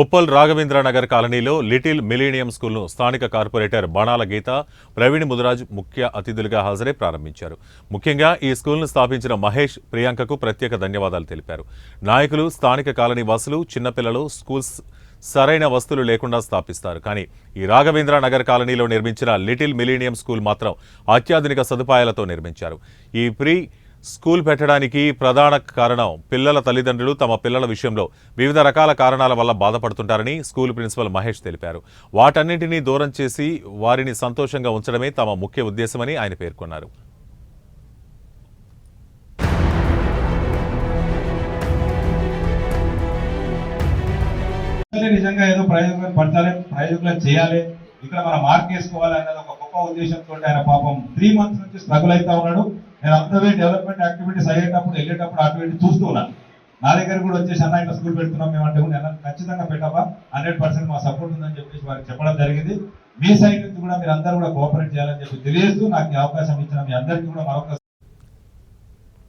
ఉప్పల్ రాఘవేంద్రనగర్ కాలనీలో little millennium స్కూల్ను స్థానిక corporator బాణాల గీత ప్రవీణ్ ముదిరాజ్ ముఖ్య అతిథులుగా హాజరై ప్రారంభించారు. ముఖ్యంగా ఈ స్కూల్ను స్థాపించిన మహేష్ ప్రియాంకకు ప్రత్యేక ధన్యవాదాలు తెలిపారు. నాయకులు స్థానిక కాలనీ వాసులు చిన్నపిల్లలు స్కూల్స్ సరైన వస్తువులు లేకుండా స్థాపిస్తారు. కానీ ఈ రాఘవేంద్ర నగర్ కాలనీలో నిర్మించిన లిటిల్ మిలీనియం స్కూల్ మాత్రం అత్యాధునిక సదుపాయాలతో నిర్మించారు. ఈ ప్రీ స్కూల్ పెట్టడానికి ప్రధాన కారణం పిల్లల తల్లిదండ్రులు తమ పిల్లల విషయంలో వివిధ రకాల కారణాల వల్ల బాధపడుతుంటారని స్కూల్ ప్రిన్సిపల్ మహేష్ తెలిపారు. వాటన్నింటినీ దూరం చేసి వారిని సంతోషంగా ఉంచడమే తమ ముఖ్య ఉద్దేశమని ఆయన పేర్కొన్నారు. నిజంగా ఏదో ప్రయోజనం పడతారే ప్రయోజకులు చేయాలి ఇక్కడ మనం మార్క్ వేసుకోవాలి అన్నది ఒక గొప్ప ఉద్దేశంతో ఆయన పాపం త్రీ మంత్స్ నుంచి స్ట్రగుల్ అవుతా ఉన్నాడు. నేను అంతవే డెవలప్మెంట్ యాక్టివిటీస్ అయ్యేటప్పుడు వెళ్ళేటప్పుడు అటు చూస్తూ ఉన్నాను నా దగ్గర కూడా వచ్చేసి అన్న ఇట్లా స్కూల్ పెడుతున్నాం మేమంటే నేను ఖచ్చితంగా పెట్టవా? హండ్రెడ్ పర్సెంట్ మా సపోర్ట్ ఉందని చెప్పేసి వారికి చెప్పడం జరిగింది. మీ సైడ్ నుంచి కూడా మీరు అందరూ కూడా కోఆపరేట్ చేయాలని చెప్పి తెలియజేస్తూ నాకు అవకాశం ఇచ్చిన మీ అందరికీ కూడా మరొక